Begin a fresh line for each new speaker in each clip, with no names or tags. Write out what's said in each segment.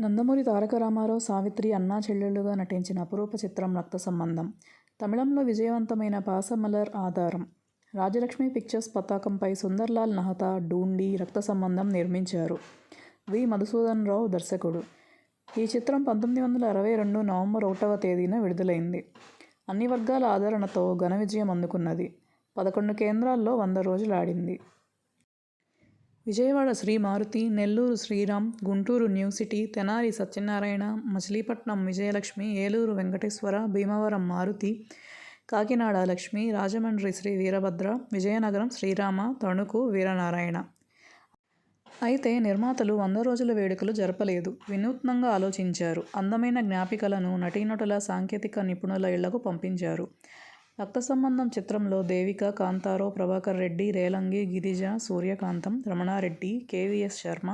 నందమూరి తారక రామారావు సావిత్రి అన్నా చెల్లెళ్ళుగా నటించిన అపురూప చిత్రం రక్త సంబంధం. తమిళంలో విజయవంతమైన పాసమలర్ ఆధారం. రాజలక్ష్మి పిక్చర్స్ పతాకంపై సుందర్లాల్ నహతా డూండి రక్త సంబంధం నిర్మించారు. వి. మధుసూదన్ రావు దర్శకుడు. ఈ చిత్రం పంతొమ్మిది వందల అరవై రెండు నవంబర్ ఒకటవ తేదీన విడుదలైంది. అన్ని వర్గాల ఆదరణతో ఘన విజయం అందుకున్నది. పదకొండు కేంద్రాల్లో వంద రోజులు ఆడింది. Vijayawada Sri Maruthi Nellore Sriram Guntur new city Tenali Satyanarayana Machilipatnam Vijayalakshmi Eluru Venkateswara Bhimavaram Maruthi Kakinada Lakshmi Rajahmundry Sri Veerabhadra Vizianagaram Srirama Tanuku Veeranarayana. అయితే నిర్మాతలు వంద రోజుల వేడుకలు జరపలేదు. వినూత్నంగా ఆలోచించారు. అందమైన జ్ఞాపికలను నటీనటుల సాంకేతిక నిపుణుల ఇళ్ళకు పంపించారు. రక్త సంబంధం చిత్రంలో దేవిక కాంతారావు ప్రభాకర్ రెడ్డి రేలంగి గిరిజ సూర్యకాంతం రమణారెడ్డి కేవీఎస్ శర్మ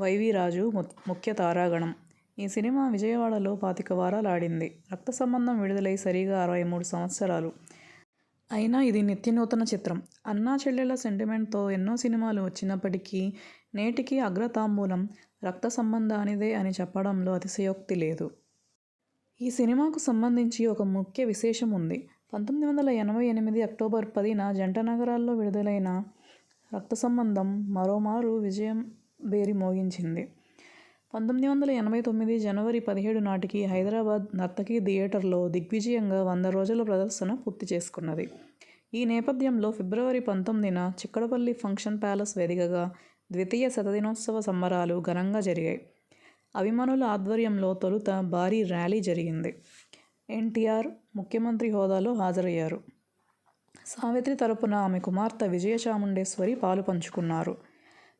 వైవి రాజు ముఖ్య తారాగణం. ఈ సినిమా విజయవాడలో పాతిక వారాలు ఆడింది రక్త సంబంధం విడుదలై సరిగా అరవై మూడు సంవత్సరాలు. అయినా ఇది నిత్యనూతన చిత్రం. అన్నా చెల్లెల సెంటిమెంట్తో ఎన్నో సినిమాలు వచ్చినప్పటికీ నేటికి అగ్రతాంబూలం రక్త సంబంధానిదే అని చెప్పడంలో అతిశయోక్తి లేదు. ఈ సినిమాకు సంబంధించి ఒక ముఖ్య విశేషం ఉంది పంతొమ్మిది వందల ఎనభై ఎనిమిది అక్టోబర్ పదిన జంట నగరాల్లో విడుదలైన రక్త సంబంధం మరోమారు విజయం బేరి మోగించింది. పంతొమ్మిది వందల ఎనభై తొమ్మిది జనవరి పదిహేడు నాటికి హైదరాబాద్ నర్తకి థియేటర్లో దిగ్విజయంగా వంద రోజుల ప్రదర్శన పూర్తి చేసుకున్నది. ఈ నేపథ్యంలో ఫిబ్రవరి పంతొమ్మిదిన చిక్కడపల్లి ఫంక్షన్ ప్యాలెస్ వేదికగా ద్వితీయ శతదినోత్సవ సంబరాలు ఘనంగా జరిగాయి. అభిమానుల ఆధ్వర్యంలో తొలుత భారీ ర్యాలీ జరిగింది. ఎన్టీఆర్ ముఖ్యమంత్రి హోదాలో హాజరయ్యారు. సావిత్రి తరపున ఆమె కుమార్తె విజయచాముండేశ్వరి పాలు పంచుకున్నారు.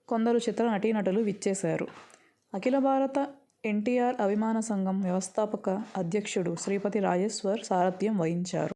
కొందరు చిత్ర నటీనటులు విచ్చేశారు. అఖిల భారత ఎన్టీఆర్ అభిమాన సంఘం వ్యవస్థాపక అధ్యక్షుడు శ్రీపతి రాజేశ్వర్ సారథ్యం వహించారు.